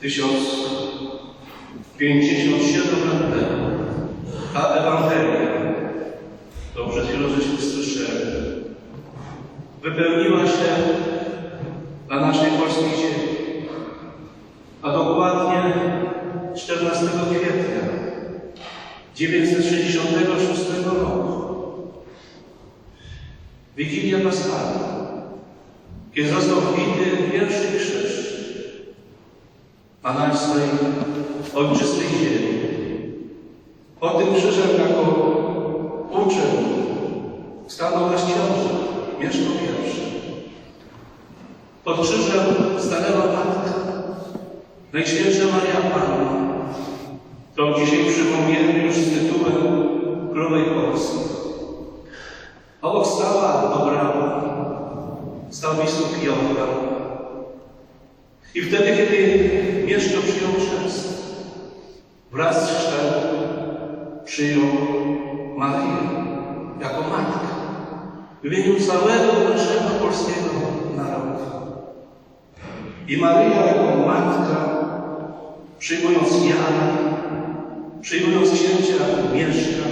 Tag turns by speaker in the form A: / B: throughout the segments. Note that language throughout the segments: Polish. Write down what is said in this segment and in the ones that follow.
A: 1057 lat temu ta Ewangelia, którą przed chwilą żeśmy słyszeli, wypełniła się na naszej polskiej ziemi. A dokładnie 14 kwietnia 966 roku Wigilia Paschalna, kiedy został wbity pierwszy na naszej ojczystej ziemi. Pod tym krzyżem jako uczeń stanął nasz książę, Mieszko I. Pod krzyżem stanęła Matka, Najświętsza Maria Panna, którą dzisiaj przywołujemy już z tytułem Królowej Polski. Obok stała Dobrana, stał biskup Joachim. I wtedy, kiedy Mieszko przyjął chrzest, wraz z chrztem przyjął Marię jako matkę w imieniu całego naszego polskiego narodu. I Maryja jako matka, przyjmując Jana, przyjmując księcia Mieszka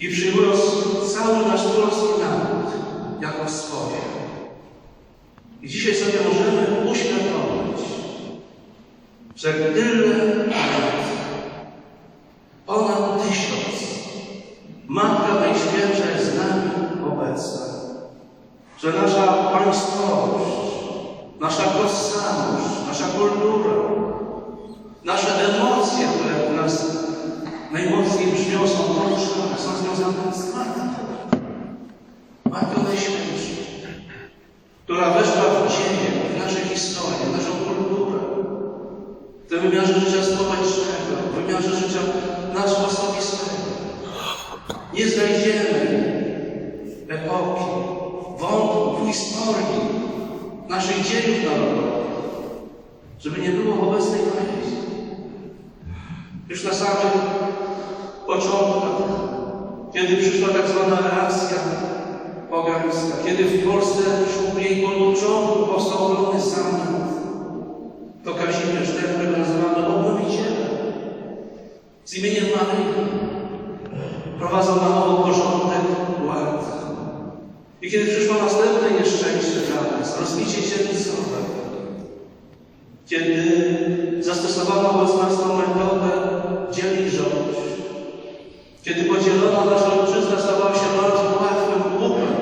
A: i przyjmując cały nasz polski naród jako swoje. I dzisiaj sobie możemy uświadomić, że tyle lat, ponad tysiąc, Matka Najświętsza jest z nami obecna. Że nasza państwowość, nasza tożsamość, nasza kultura, nasze emocje, które w nas najmocniej brzmią, są poruszane, są związane z Matką. Matką Najświętszą, która weszła w dzieje, w naszej historii, w naszą wymiarze życia społecznego, w wymiarze życia naszego osobistego. Nie znajdziemy epoki, wątków historii naszych dziejów narodowych, żeby nie było obecnej Maryi. Już na samych początkach, kiedy przyszła tak zwana reakcja pogańska, kiedy w Polsce szło jej od początku powstał ogromny zamęt, z imieniem Maryi, prowadzą na nowo porządek, ład. I kiedy przyszło następne nieszczęście dla nas, rozbicie dzielnicowe, kiedy zastosowano wobec nas tą metodę dzielić rząd, kiedy podzielona nasza ojczyzna stawała się bardzo łatwym łupem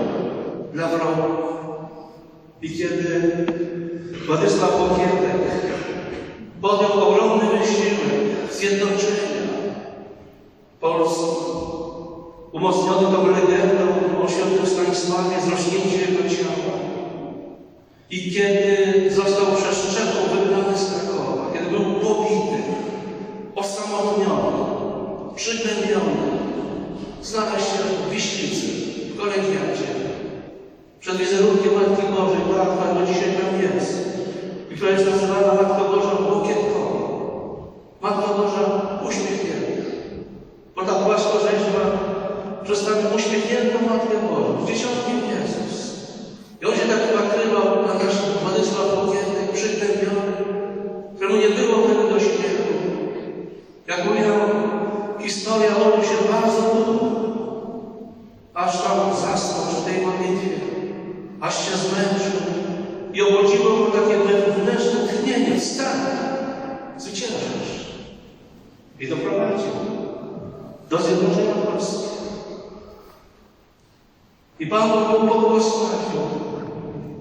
A: dla wrogów. I kiedy Władysław Pokietek podjął ogromny wysiłek zjednoczenia Polski, umocniony tą legendą o świętym Stanisławie z rośnięciem jego ciała. I kiedy został przez Czechów wygnany z Krakowa, kiedy był pobity, osamotniony, przygnębiony, znalazł się w Wiśnicy, w kolegiacie, przed wizerunkiem Matki Bożej, która do dzisiaj tam jest i która jest nazywana Matką Bożą Bukietkową. Matka Boża uśmiechnięta. Bo ta płaskorzeźba przedstawia uśmiechniętą Matkę Bożą, z dzieciątkiem Jezus. I on się tak wpatrywał na nasz Władysław Pogietek, przygnębiony, któremu nie było tego do śmiechu. Jak mówią, historia robi się bardzo długo, aż tam zasnął przy tej modlitwie, aż się zmęczył i obudziło go takie wewnętrzne tchnienie, wstań, zwyciężysz. I doprowadził do zjednoczenia Polski. I Pan Bóg mu pobłogosławił.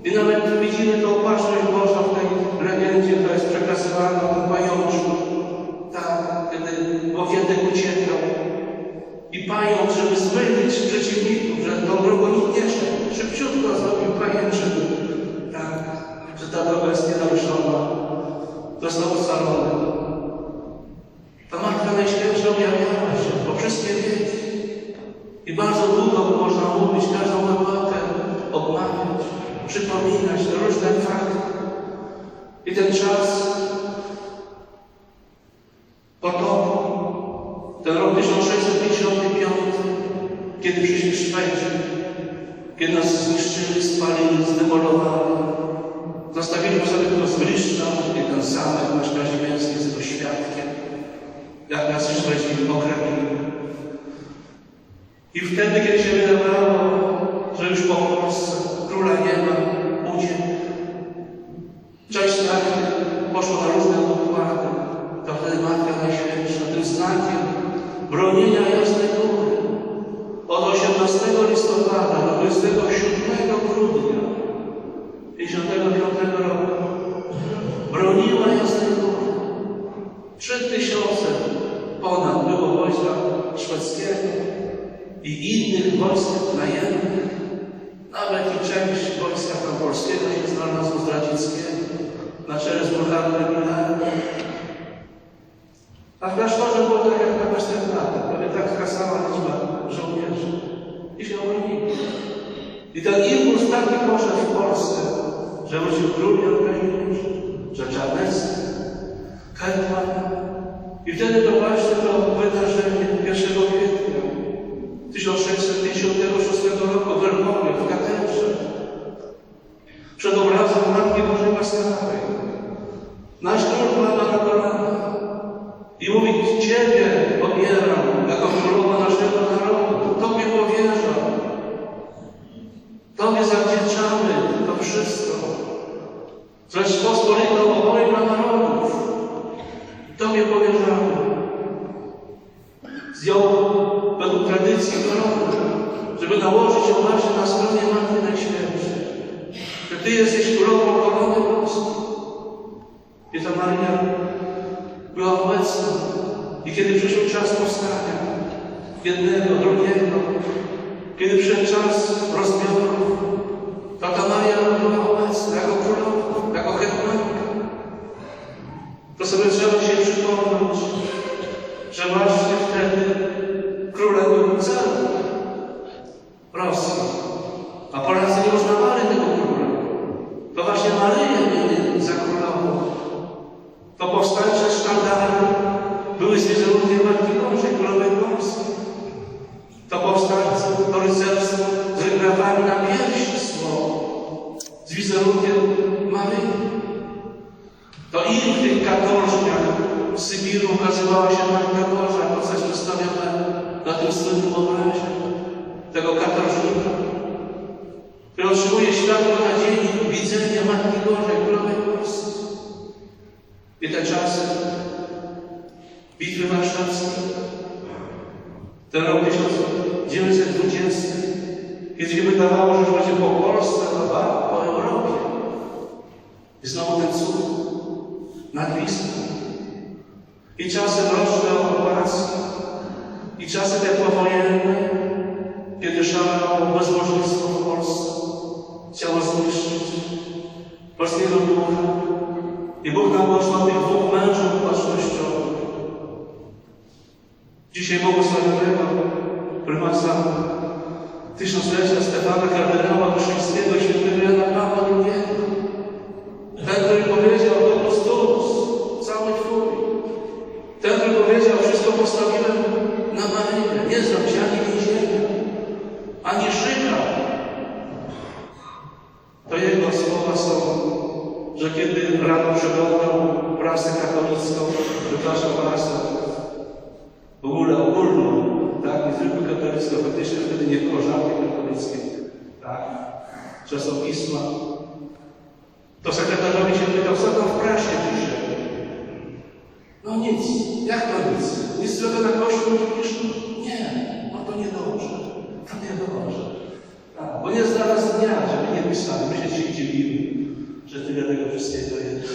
A: I nawet widzimy tą opatrzność Bożą w tej legendzie, która jest przekazywana tym pajączku. Tak, kiedy Bokietek uciekał. I pająk, żeby zmylić przeciwników, że tą drogą nie szedł, szybciutko zrobił pajęczyn. Tak, że ta droga jest nienaruszona. Został ocalony. Ta Matka Najświętsza objawiała po wszystkie wieki. I bardzo długo można mówić, każdą epokę odmawiać, przypominać różne fakty. I ten czas potopu, ten rok 1655, kiedy przyszli Szwedzi, kiedy nas zniszczyli, spalili, zdemolowali, Nastawiliśmy sobie tylko zbliższą i ten zamek nasz kazimierski jest tego świadkiem, jak nas Żydzi ograbili. I wtedy, kiedy się wydawało, że już po Polsce króla nie ma, uciekł, część znaki poszło na różne układy, to wtedy Matka Najświętsza tym znakiem bronienia Jasnej Góry. Od 18 listopada do 27 grudnia 55 roku broniła Jasnej Góry. Trzy tysiące ponad było wojska szwedzkiego i innych wojsk najemnych. Nawet i część wojska tam polskiego się znalazło z radzieckiego na czele z Burcharem Millerem. A w klasztorze było tak jak na Westerplatte, prawie taka sama liczba żołnierzy. I się obronili. I ten impuls taki poszedł w Polsce, że król Jan Kazimierz, że Czarnecki, Hetman. I wtedy to właśnie to wydarzenie 1 kwietnia 1656 roku w Lwowie, w katedrze, przed obrazem Matki Bożej Łaskawej. Nasz król pada na kolana i mówi, Ciebie odbieram jako królowa naszego narodu. Tobie powierzam. Tobie zawdzięczamy to wszystko. Rzeczpospolitą obojga narodów. Tobie powierzamy. Zdjął według tradycji koronę, żeby nałożyć ją właśnie na stronie Matki Najświętszej. Że Ty jesteś królową korony Polski. I ta Maria była obecna. I kiedy przyszedł czas powstania, jednego, drugiego, kiedy przyszedł czas rozbiorów, to ta Maria była obecna jako królowa, jako hetmanka. To sobie trzeba się przypomnieć, że właśnie wtedy królem był cel Rosji. A Polacy nie uznawali tego króla. To właśnie Maryję mieli za królową. To powstańcze sztandary były z wizerunkiem Matki Bożej, Królowej Polski. To powstańcy, to rycerstwo z regrawami na piersi słowo, z wizerunkiem Maryi. To i w tych katorżniach w Sybiru ukazywała się Matka Boża, postać przedstawiona na tym słynnym obrazie tego katorżnika, który otrzymuje światło nadziei, widzenia Matki Bożej, Królowej Polski. I te czasy Bitwy Warszawskiej, ten rok 1920, kiedy się wydawało, że będzie po Polsce, ba, po Europie. I znowu ten cud nad Wisłą. I czasy roczne okupacji, i czasy te powojenne, kiedy szalało bezbożnictwo w Polsce, chciało zniszczyć polskiego ducha. I Bóg nam błogosławił dwóch mężów bacznościowych. Dzisiaj błogosławionego prymasa tysiąclecia Stefana kardynała Wyszyńskiego i świętego Jana Pawła II. Ten, który powiedział, to Apostolus, cały Twój. Ten, który powiedział, wszystko postawiłem na Maryję. Że kiedy rano przeglądał prasę katolicką, przepraszam prasę, w ogóle ogólną, tak, nie tylko katolicką, faktycznie wtedy nie było żadnej katolickiej, tak, czasopisma, to sekretarzowi się pytał, co tam w prasie pisze. No nic, jak to nic? Nic złego na kościół nie pisze? Nie, no to niedobrze, to niedobrze. Tak, bo nie znalazł dnia, żeby nie pisali. My się dzisiaj dziwimy, że tyle tego wszystkiego jest.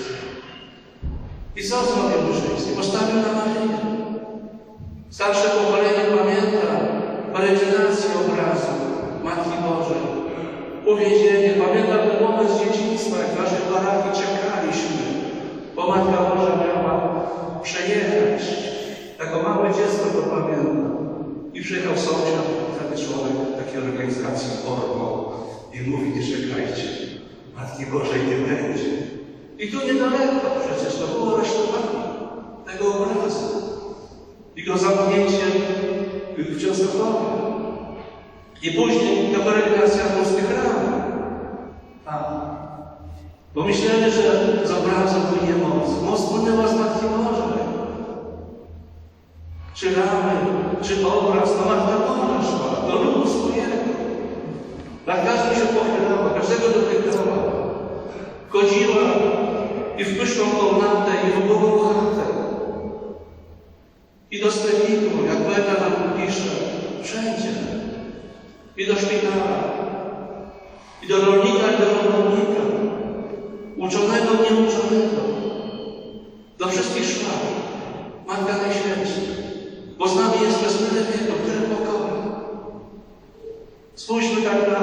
A: I co zrobił Wyszyński? Postawił na Maryję. Starsze pokolenie pamięta peregrynację obrazu Matki Bożej. Uwięzienie. Pamiętam ten moment z dzieciństwa, jak w naszej czekaliśmy, bo Matka Boża miała przejechać. Jako małe dziecko to pamiętam. I przyjechał sąsiad, taki człowiek takiej organizacji Orło i mówi, nie czekajcie, Matki Bożej nie będzie. I tu niedaleko przecież to było resztowanie tego obrazu i go zamknięcie w Częstochowie. I później ta peregrinacja polskich ram. Tam. Bo myśleli, że obrazu płynie moc. Moc płynęła z Matki Bożej. Czy ramy, czy obraz, no Matka Boża szła do ludu swojego. Na każdym się pochylała, każdego dotykała. Chodziła i w pyszną komnatę, i w ubogą chatę. I do sklepiku, jak poeta nam pisze, wszędzie. I do szpitala, i do rolnika, i do robotnika, uczonego, nieuczonego. Do wszystkich szła. Matka Najświętsza. Bo z nami jest wieków, tyle pokoju. Spójrzmy tak na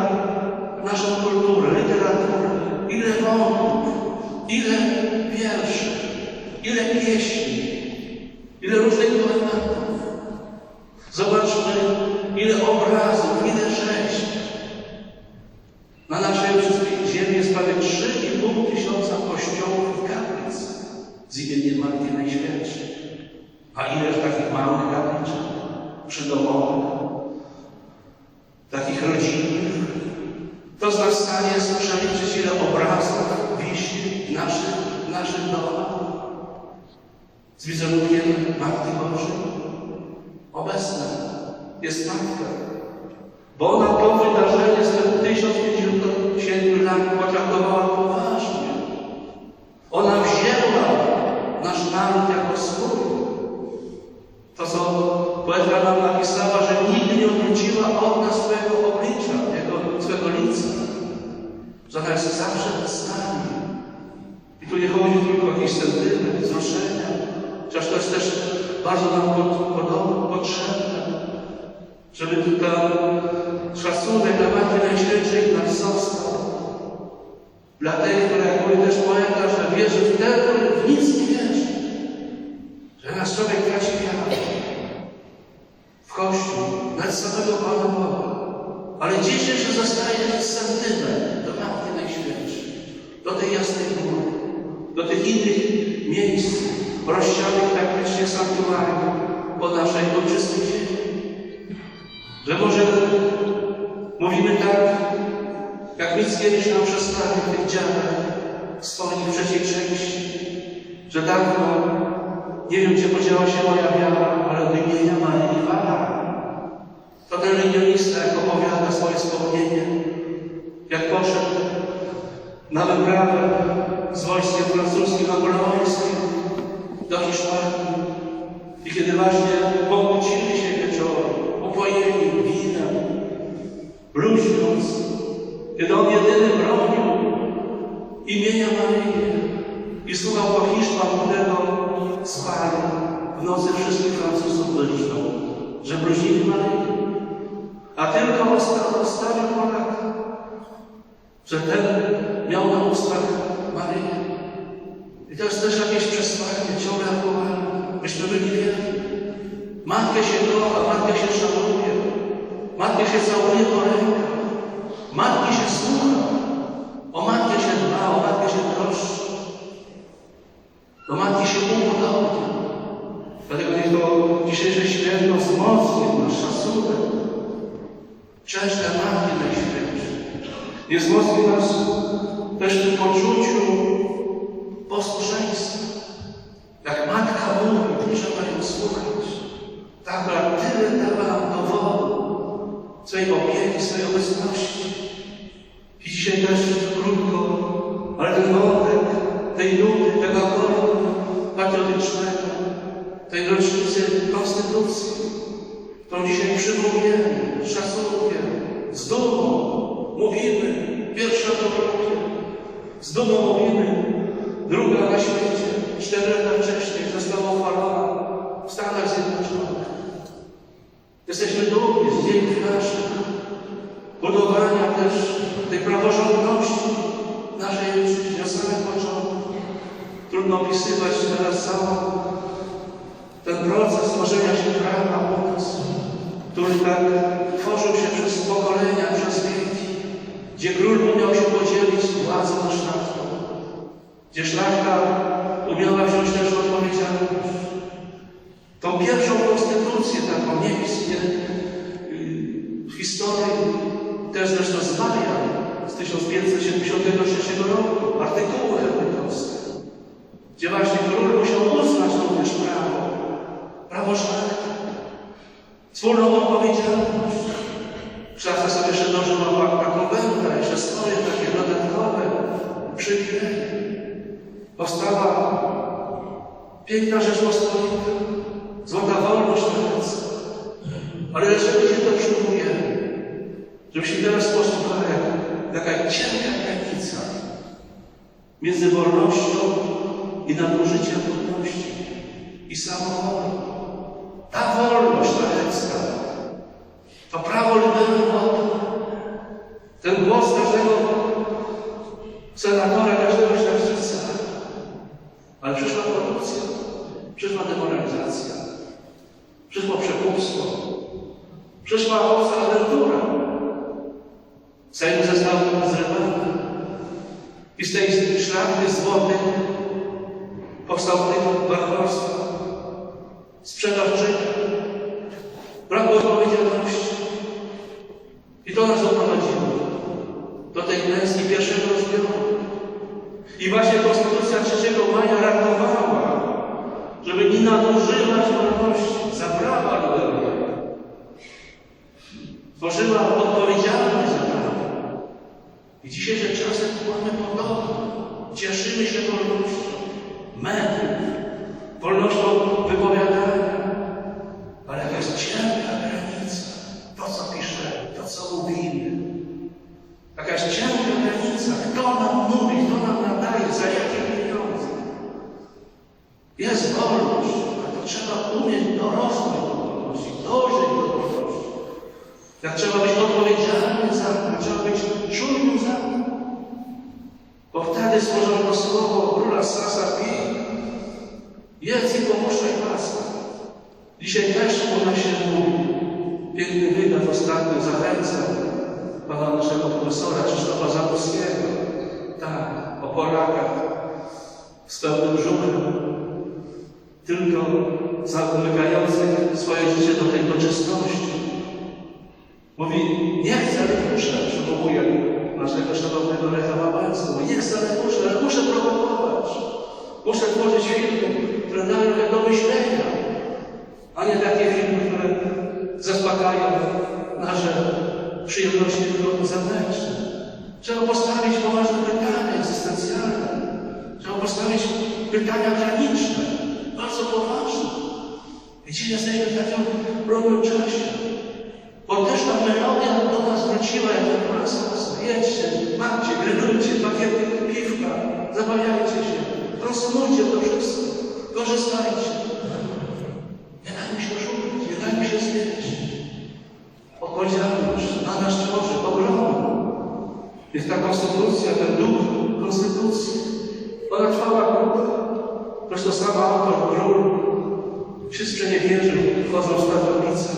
A: naszą kulturę, literaturę. Ile wątków, ile wierszy, ile pieśni, ile różnych poematów. Zobaczmy, ile obrazów, ile rzeźb. Na naszej ziemi jest prawie 3,5 tysiąca kościołów i kaplic z imieniem Matki Najświętszej. A ileż takich małych kapliczek, przydomowych, takich rodzinnych. To z nas w stanie jest przeliczyć, ile obrazów wisi w naszych, naszych domach z wizerunkiem Matki Bożej. Obecna jest Matka, bo ona to wydarzenie sprzed 1057 lat potraktowała poważnie. Ona wzięła nasz naród jako swój. To, co poetka nam napisała, że nie Ona jest zawsze z nami. I tu nie chodzi tylko o jakiś sentyment, wzruszenia, chociaż to jest też bardzo nam potrzebne, żeby ten szacunek dla Matki Najświętszej nas został. Dla tej, która jak mówi też poeta, że wierzy w ten, w nic nie wierzy. Że nas człowiek traci wiarę w Kościół, nawet samego Pana Boga. Ale dzisiaj się zostaje jakiś sentyment do Matki Najświętszej, do tej jasnej góry, do tych innych miejsc rozsianych praktycznie sanktuarium po naszej ojczystej ziemi. Że może mówimy tak, jak Mickiewicz nam przedstawił w tych działach swoich trzeciej części, że dawno, nie wiem gdzie podziała się moja wiara, ale do imienia Maryi Wara. To ten legionista, jak opowiada swoje wspomnienie, jak poszedł na wyprawę z wojskiem francuskim, napoleońskim do Hiszpanii. I kiedy właśnie pokłócili się wieczorem, upojeni winem, bluźniąc, kiedy on jedyny bronił imienia Maryi i słuchał po Hiszpan, którego spali w nocy wszystkich Francuzów byliśmy, że bluźnili Maryję. A tylko osta- ostatnio Polak, że ten miał na ustach Maryję. I to jest też jakieś przesłanie, ciągle aktualne. Myśmy byli wierni. Matkę się kocha, matkę się szanuje. Matkę się całuje po rękach. Matki się słucha. O matkę się dba, o matkę się troszczy. Do matki się upodobnia. Dlatego niech to dzisiejsze święto wzmocni nasz szacunek. Cześć dla Matki Najświętszej. Nie wzmocni nas też w poczuciu posłuszeństwa. Jak Matka mówi, trzeba ją słuchać. Tak, która tyle dała dowodu swojej opieki, swojej obecności. I dzisiaj też krótko, ale ten tej nuty, tego akordu patriotycznego, tej rocznicy Konstytucji, którą dzisiaj przywołujemy z szacunkiem, z dumą mówimy, pierwsza w Europie, z dumą mówimy, druga na świecie, cztery lata wcześniej została uchwalona w Stanach Zjednoczonych. Jesteśmy dumni z dziejów naszych, budowania też tej praworządności naszej ojczyźnie od samego początku. Trudno opisywać teraz całą ten proces tworzenia się prawa u nas, który tak tworzył się przez pokolenia, przez wieki, gdzie król umiał się podzielić władzą nad szlachtą, gdzie szlachta umiała wziąć też odpowiedzialność. Tą pierwszą konstytucję, taką w, nie, w historii, też zresztą z Maria, z 1573 roku, artykuły henrykowskie, gdzie właśnie król musiał uznać również prawo, prawo szlachty, wspólną odpowiedzialność. Szlachta sobie jeszcze dożyła taką będę, jeszcze swoje takie dodatkowe przywileje. Powstała piękna Rzeczpospolita, złota wolność szlachecka. Ale dlaczego się to przyjmujemy? Żebyśmy teraz posłuchali, jaka cienka granica między wolnością i nadużyciem wolności i samowolą. Ta wolność szlachecka to prawo liberalne. Ten głos każdego senatora, każdego szlachcica. Ale przyszła korupcja, przyszła demoralizacja, przyszło przekupstwo, przyszła obca agentura. Sejm został zrywany. I z tej szlachty złotych powstał tych barbarstwa, sprzedawczyka, braku odpowiedzialności. I to nas doprowadziło do tej klęski pierwszego rozbioru. I właśnie Konstytucja 3 maja ratowała, żeby nie nadużywać wolności, zabrała liberalnie. Tworzyła odpowiedzialność za prawo. I dzisiejsze czasy mamy podobne. Cieszymy się wolnością mediów, wolnością wypowiadania, ale jakaś cienka granica. To, co piszemy, to, co mówimy. Jakaś cienka granica. Kto nam mówi, kto nam nadaje, za jakie pieniądze. Jest wolność, ale to trzeba umieć dorosnąć do wolności, dojrzeć do wolności. Jak trzeba być odpowiedzialnym za to, trzeba być czujnym za to. Bo wtedy stworzono słowo króla Sasa Pi. Jedz i pomóżaj własnym. Dzisiaj też u nas się mówi. Piękny wywiad ostatnio zachęcam pana naszego profesora Krzysztofa Zaborskiego. Tak, o Polakach z pełnym brzuchem, tylko zamykających swoje życie do tej czystości. Mówi, nie chcę, ale muszę, przywołuje naszego szanownego Lecha Wałęsy. Mówi, nie chcę, ale muszę, ale muszę prowokować. Muszę tworzyć filmy, które dają do myślenia, a nie takie filmy, które zaspokajają nasze przyjemności tylko zewnętrzne. Trzeba postawić poważne pytania egzystencjalne. Trzeba postawić pytania graniczne, bardzo poważne. Dzisiaj jesteśmy w takim równym czasie. Bo też ta melodia do nas wróciła jak króla Sosa. Jedźcie, macie, grylujcie, pakiety piwka, zabawiajcie się, konsumujcie to wszystko, korzystajcie. Nie dajmy się oszukać, nie dajmy się zwieść. Odpowiedzialność na nas tworzy ogromną. Jest ta konstytucja, ten duch konstytucji. Ona trwała krótko. Zresztą sama autor król, wszyscy nie wierzą, wchodzą w stawownicę.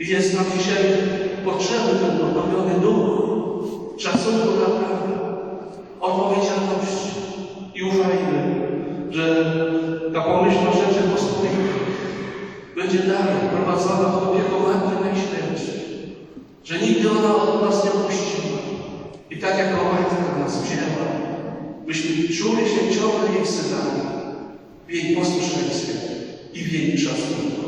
A: I jest nam dzisiaj potrzebny ten odnowiony duch szacunku dla prawa, odpowiedzialności. I ufajmy, że ta pomyślność Rzeczypospolitej będzie dalej prowadzona w opieką Matki Najświętszej, że nigdy ona od nas nie opuściła. I tak jak Matka nas wzięła, byśmy czuli się ciągle jej w jej posłuszeństwie i w jej szacunku.